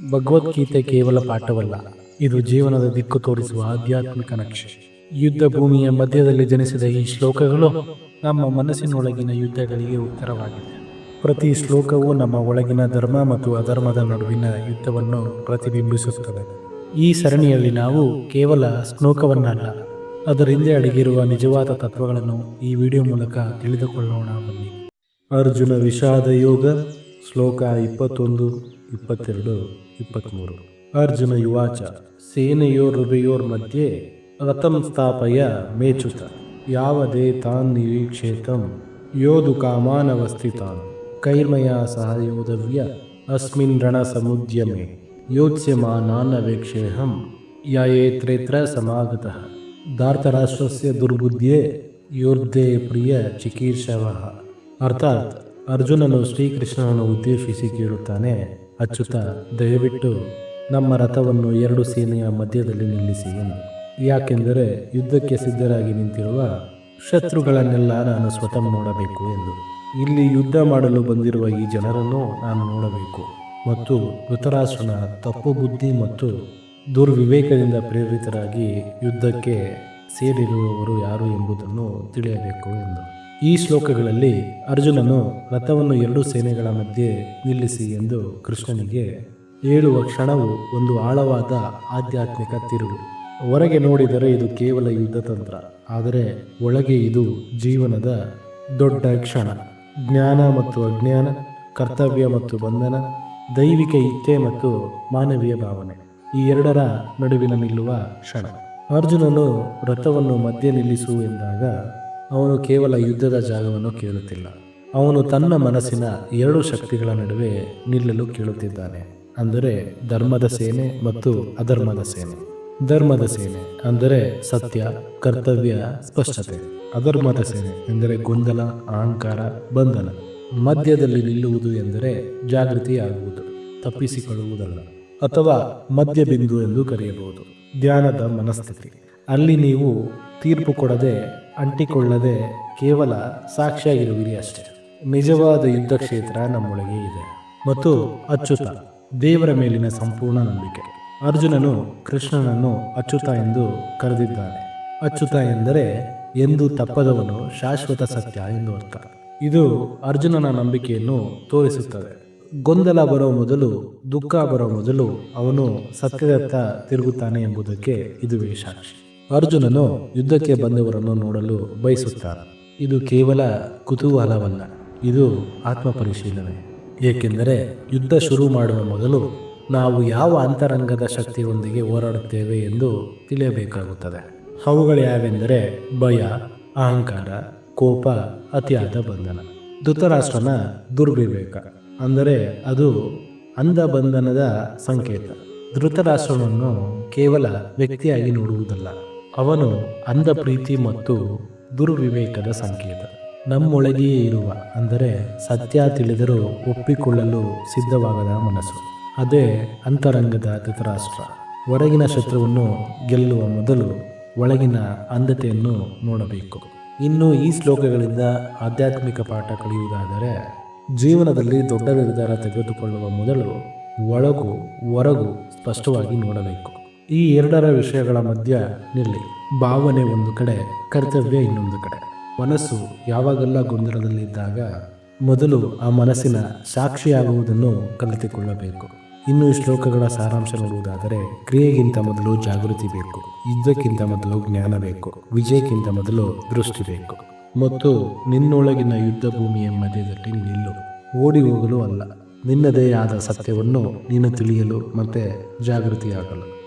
ಭಗವದ್ಗೀತೆ ಕೇವಲ ಪಾಠವಲ್ಲ, ಇದು ಜೀವನದ ದಿಕ್ಕು ತೋರಿಸುವ ಆಧ್ಯಾತ್ಮಿಕ ನಕ್ಷೆ. ಯುದ್ಧ ಭೂಮಿಯ ಮಧ್ಯದಲ್ಲಿ ಜನಿಸಿದ ಈ ಶ್ಲೋಕಗಳು ನಮ್ಮ ಮನಸ್ಸಿನೊಳಗಿನ ಯುದ್ಧಗಳಿಗೆ ಉತ್ತರವಾಗಿದೆ. ಪ್ರತಿ ಶ್ಲೋಕವು ನಮ್ಮ ಒಳಗಿನ ಧರ್ಮ ಮತ್ತು ಅಧರ್ಮದ ನಡುವಿನ ಯುದ್ಧವನ್ನು ಪ್ರತಿಬಿಂಬಿಸುತ್ತದೆ. ಈ ಸರಣಿಯಲ್ಲಿ ನಾವು ಕೇವಲ ಶ್ಲೋಕವನ್ನಲ್ಲ ಅದರ ಹಿಂದೆ ಅಡಗಿರುವ ನಿಜವಾದ ತತ್ವಗಳನ್ನು ಈ ವಿಡಿಯೋ ಮೂಲಕ ತಿಳಿದುಕೊಳ್ಳೋಣ ಬನ್ನಿ. ಅರ್ಜುನ ವಿಷಾದ ಯೋಗ, ಶ್ಲೋಕ ಇಪ್ಪತ್ತೊಂದು. ಇಪ್ಪತ್ತೆರಡು ಇಪ್ಪತ್ತ್ಮೂರು ಅರ್ಜುನ ಯುವಾಚ, ಸೇನೆಯೋರ್ ಮಧ್ಯೆ ರಥಂ ಸ್ಥಾಪಯ ಮೇಚುತ ಯಾವದೇ ತಾನ್ ನಿರೀಕ್ಷೇತಂ ಯೋಧು ಕಾಮಾನವಸ್ಥಿತಾನ್ ಕೈರ್ಮಯ ಸಹ ಯೋಧವ್ಯ ಅಸ್ಮಿನ್ ರಣ ಸಮುದ್ಯಮೆ ಯೋತ್ಸ್ಯಮಾನಾನವೇಕ್ಷೇಹಂ ಯಾಯೇತ್ರೇತ್ರ ಸಮಾಗತಃ. ಧಾರ್ತರಾಷ್ಟ್ರಸ್ಯ ದುರ್ಬುದ್ಧಿಯೇ, ಯೋರ್ಧೆ ಪ್ರಿಯ ಚಿಕೀರ್ಷವಃ. ಅರ್ಥಾತ್, ಅರ್ಜುನನು ಶ್ರೀಕೃಷ್ಣನನ್ನು ಉದ್ದೇಶಿಸಿ ಕೇಳುತ್ತಾನೆ ಅಚ್ಚುತ, ದಯವಿಟ್ಟು ನಮ್ಮ ರಥವನ್ನು ಎರಡು ಸೇನೆಯ ಮಧ್ಯದಲ್ಲಿ ನಿಲ್ಲಿಸಿ ಯಾಕೆಂದರೆ ಯುದ್ಧಕ್ಕೆ ಸಿದ್ಧರಾಗಿ ನಿಂತಿರುವ ಶತ್ರುಗಳನ್ನೆಲ್ಲ ನಾನು ಸ್ವತಃ ನೋಡಬೇಕು ಎಂದು. ಇಲ್ಲಿ ಯುದ್ಧ ಮಾಡಲು ಬಂದಿರುವ ಈ ಜನರನ್ನು ನಾನು ನೋಡಬೇಕು. ಮತ್ತು ಋತರಾಸನ ತಪ್ಪು ಬುದ್ಧಿ ಮತ್ತು ದುರ್ವಿವೇಕದಿಂದ ಪ್ರೇರಿತರಾಗಿ ಯುದ್ಧಕ್ಕೆ ಸೇರಿರುವವರು ಯಾರು ಎಂಬುದನ್ನು ತಿಳಿಯಬೇಕು ಎಂದು. ಈ ಶ್ಲೋಕಗಳಲ್ಲಿ ಅರ್ಜುನನು ರಥವನ್ನು ಎರಡು ಸೇನೆಗಳ ಮಧ್ಯೆ ನಿಲ್ಲಿಸಿ ಎಂದು ಕೃಷ್ಣನಿಗೆ ಹೇಳುವ ಕ್ಷಣವು ಒಂದು ಆಳವಾದ ಆಧ್ಯಾತ್ಮಿಕ ತಿರುವು ಹೊರಗೆ ನೋಡಿದರೆ ಇದು ಕೇವಲ ಯುದ್ಧ ತಂತ್ರ ಆದರೆ ಒಳಗೆ ಇದು ಜೀವನದ ದೊಡ್ಡ ಕ್ಷಣ. ಜ್ಞಾನ ಮತ್ತು ಅಜ್ಞಾನ, ಕರ್ತವ್ಯ ಮತ್ತು ಬಂಧನ, ದೈವಿಕ ಇಚ್ಛೆ ಮತ್ತು ಮಾನವೀಯ ಭಾವನೆ, ಈ ಎರಡರ ನಡುವಿನ ನಿಲ್ಲುವ ಕ್ಷಣ. ಅರ್ಜುನನು ರಥವನ್ನು ಮಧ್ಯೆ ನಿಲ್ಲಿಸು ಎಂದಾಗ ಅವನು ಕೇವಲ ಯುದ್ಧದ ಜಾಗವನ್ನು ಕೇಳುತ್ತಿಲ್ಲ. ಅವನು ತನ್ನ ಮನಸ್ಸಿನ ಎರಡು ಶಕ್ತಿಗಳ ನಡುವೆ ನಿಲ್ಲಲು ಕೇಳುತ್ತಿದ್ದಾನೆ. ಅಂದರೆ ಧರ್ಮದ ಸೇನೆ ಮತ್ತು ಅಧರ್ಮದ ಸೇನೆ. ಧರ್ಮದ ಸೇನೆ ಅಂದರೆ ಸತ್ಯ, ಕರ್ತವ್ಯ, ಸ್ಪಷ್ಟತೆ. ಅಧರ್ಮದ ಸೇನೆ ಎಂದರೆ ಗೊಂದಲ, ಅಹಂಕಾರ, ಬಂಧನ. ಮಧ್ಯದಲ್ಲಿ ನಿಲ್ಲುವುದು ಎಂದರೆ ಜಾಗೃತಿಯಾಗುವುದು, ತಪ್ಪಿಸಿಕೊಳ್ಳುವುದಲ್ಲ, ಅಥವಾ ಮಧ್ಯಬಿಂದು ಎಂದು ಕರೆಯಬಹುದು. ಧ್ಯಾನದ ಮನಸ್ಥಿತಿ. ಅಲ್ಲಿ ನೀವು ತೀರ್ಪು ಕೊಡದೆ, ಅಂಟಿಕೊಳ್ಳದೆ ಕೇವಲ ಸಾಕ್ಷಿಯಾಗಿರುವಿರಿ ಅಷ್ಟೇ. ನಿಜವಾದ ಯುದ್ಧ ಕ್ಷೇತ್ರ ನಮ್ಮೊಳಗೆ ಇದೆ ಮತ್ತು ಅಚ್ಯುತ ದೇವರ ಮೇಲಿನ ಸಂಪೂರ್ಣ ನಂಬಿಕೆ. ಅರ್ಜುನನು ಕೃಷ್ಣನನ್ನು ಅಚ್ಯುತ ಎಂದು ಕರೆದಿದ್ದಾನೆ. ಅಚ್ಯುತ ಎಂದರೆ ಎಂದು ತಪ್ಪದವನು ಶಾಶ್ವತ ಸತ್ಯ ಎಂದು ಅರ್ಥ. ಇದು ಅರ್ಜುನನ ನಂಬಿಕೆಯನ್ನು ತೋರಿಸುತ್ತದೆ. ಗೊಂದಲ ಬರೋ ಮೊದಲು, ದುಃಖ ಬರೋ ಮೊದಲು ಅವನು ಸತ್ಯದತ್ತ ತಿರುಗುತ್ತಾನೆ ಎಂಬುದಕ್ಕೆ ಇದುವೇ ಸಾಕ್ಷಿ. ಅರ್ಜುನನು ಯುದ್ಧಕ್ಕೆ ಬಂದವರನ್ನು ನೋಡಲು ಬಯಸುತ್ತಾನೆ. ಇದು ಕೇವಲ ಕುತೂಹಲವಲ್ಲ, ಇದು ಆತ್ಮ ಪರಿಶೀಲನೆ ಏಕೆಂದರೆ ಯುದ್ಧ ಶುರು ಮಾಡುವ ಮೊದಲು ನಾವು ಯಾವ ಅಂತರಂಗದ ಶಕ್ತಿಯೊಂದಿಗೆ ಹೋರಾಡುತ್ತೇವೆ ಎಂದು ತಿಳಿಯಬೇಕಾಗುತ್ತದೆ. ಅವುಗಳು ಯಾವೆಂದರೆ ಭಯ, ಅಹಂಕಾರ, ಕೋಪ, ಅತಿಯಾದ ಬಂಧನ. ಧೃತರಾಷ್ಟ್ರನ ದುರ್ವಿವೇಕ, ಅಂದರೆ ಅದು ಅಂಧ ಬಂಧನದ ಸಂಕೇತ. ಧೃತರಾಷ್ಟ್ರನನ್ನು ಕೇವಲ ವ್ಯಕ್ತಿಯಾಗಿ ನೋಡುವುದಲ್ಲ ಅವನು ಅಂಧ ಪ್ರೀತಿ ಮತ್ತು ದುರ್ವಿವೇಕದ ಸಂಕೇತ. ನಮ್ಮೊಳಗೆಯೇ ಇರುವ ಅಂದರೆ ಸತ್ಯ ತಿಳಿದರೂ ಒಪ್ಪಿಕೊಳ್ಳಲು ಸಿದ್ಧವಾಗದ ಮನಸ್ಸು. ಅದೇ ಅಂತರಂಗದ ಧೃತರಾಷ್ಟ್ರ. ಹೊರಗಿನ ಶತ್ರುವನ್ನು ಗೆಲ್ಲುವ ಮೊದಲು ಒಳಗಿನ ಅಂಧತೆಯನ್ನು ನೋಡಬೇಕು. ಇನ್ನು ಈ ಶ್ಲೋಕಗಳಿಂದ ಆಧ್ಯಾತ್ಮಿಕ ಪಾಠ ಕಲಿಯುವುದಾದರೆ ಜೀವನದಲ್ಲಿ ದೊಡ್ಡ ನಿರ್ಧಾರ ತೆಗೆದುಕೊಳ್ಳುವ ಮೊದಲು ಒಳಗು ಹೊರಗು ಸ್ಪಷ್ಟವಾಗಿ ನೋಡಬೇಕು. ಈ ಎರಡರ ವಿಷಯಗಳ ಮಧ್ಯ ನಿಲ್ಲಿ. ಭಾವನೆ ಒಂದು ಕಡೆ, ಕರ್ತವ್ಯ ಇನ್ನೊಂದು ಕಡೆ. ಮನಸ್ಸು ಯಾವಾಗೆಲ್ಲ ಗೊಂದಲದಲ್ಲಿದ್ದಾಗ ಮೊದಲು ಆ ಮನಸ್ಸಿನ ಸಾಕ್ಷಿಯಾಗುವುದನ್ನು ಕಲಿತುಕೊಳ್ಳಬೇಕು. ಇನ್ನು ಈ ಶ್ಲೋಕಗಳ ಸಾರಾಂಶ ನೋಡುವುದಾದರೆ, ಕ್ರಿಯೆಗಿಂತ ಮೊದಲು ಜಾಗೃತಿ ಬೇಕು, ಯುದ್ಧಕ್ಕಿಂತ ಮೊದಲು ಜ್ಞಾನ ಬೇಕು, ವಿಜಯಕ್ಕಿಂತ ಮೊದಲು ದೃಷ್ಟಿ ಬೇಕು. ಮತ್ತು ನಿನ್ನೊಳಗಿನ ಯುದ್ಧ ಭೂಮಿಯ ಮಧ್ಯದಲ್ಲಿ ನಿಲ್ಲು, ಓಡಿ ಹೋಗಲು ಅಲ್ಲ, ನಿನ್ನದೇ ಆದ ಸತ್ಯವನ್ನು ನೀನು ತಿಳಿಯಲು ಮತ್ತೆ ಜಾಗೃತಿಯಾಗಲು.